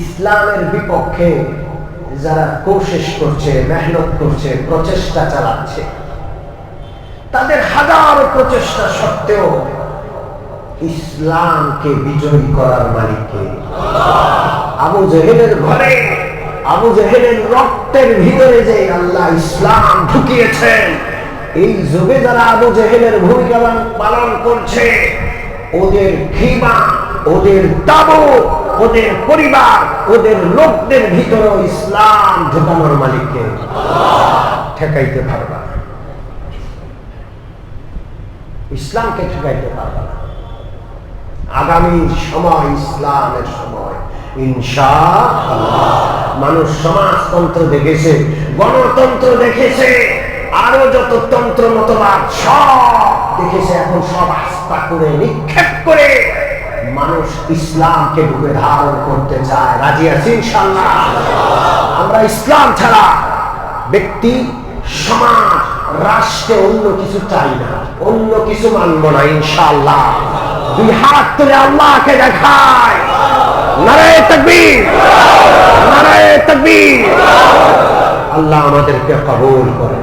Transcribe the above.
ইসলামের বিপক্ষে যারা কোশিশ করছে, মেহনত করছে, প্রচেষ্টা চালাচ্ছে, তাদের হাজার প্রচেষ্টা সত্ত্বেও ইসলামকে বিজয়ী করার মালিককে আবু জেহেলের ঘরে, আবু জেহেলের রক্তের ভিতরে যে আল্লাহ ইসলাম ঢুকিয়েছেন এই যুগে যারা আবু জেহেলের ভূমিকা পালন করছে, ওদের ঘৃমা ওদের তাবু ওদের পরিবার, ওদের লোকদের ভিতরে ইসলাম ঢুকানোর মালিককে ঠেকাইতে পারবা ইসলামকে ঠেকাইতে পারবা আগামী সময় ইসলামের সময় ইনশা মানুষ সমাজতন্ত্র দেখেছে, গণতন্ত্র দেখেছে, আরও যত তন্ত্র মতবাদ সব দেখেছে, এখন সব আস্থা করে নিক্ষেপ করে মানুষ ইসলামকে ঢুকে ধারণ করতে চায়। রাজি আছে আমরা ইসলাম ছাড়া ব্যক্তি, সমাজ, রাষ্ট্রে অন্য কিছু চাই না, অন্য কিছু মানব না ইনশাল্লাহ দুই হাত তুলে আল্লাহকে দেখায়। নারায় তকবীর। নারায় তকবীর। আল্লাহ আমাদেরকে কবুল করে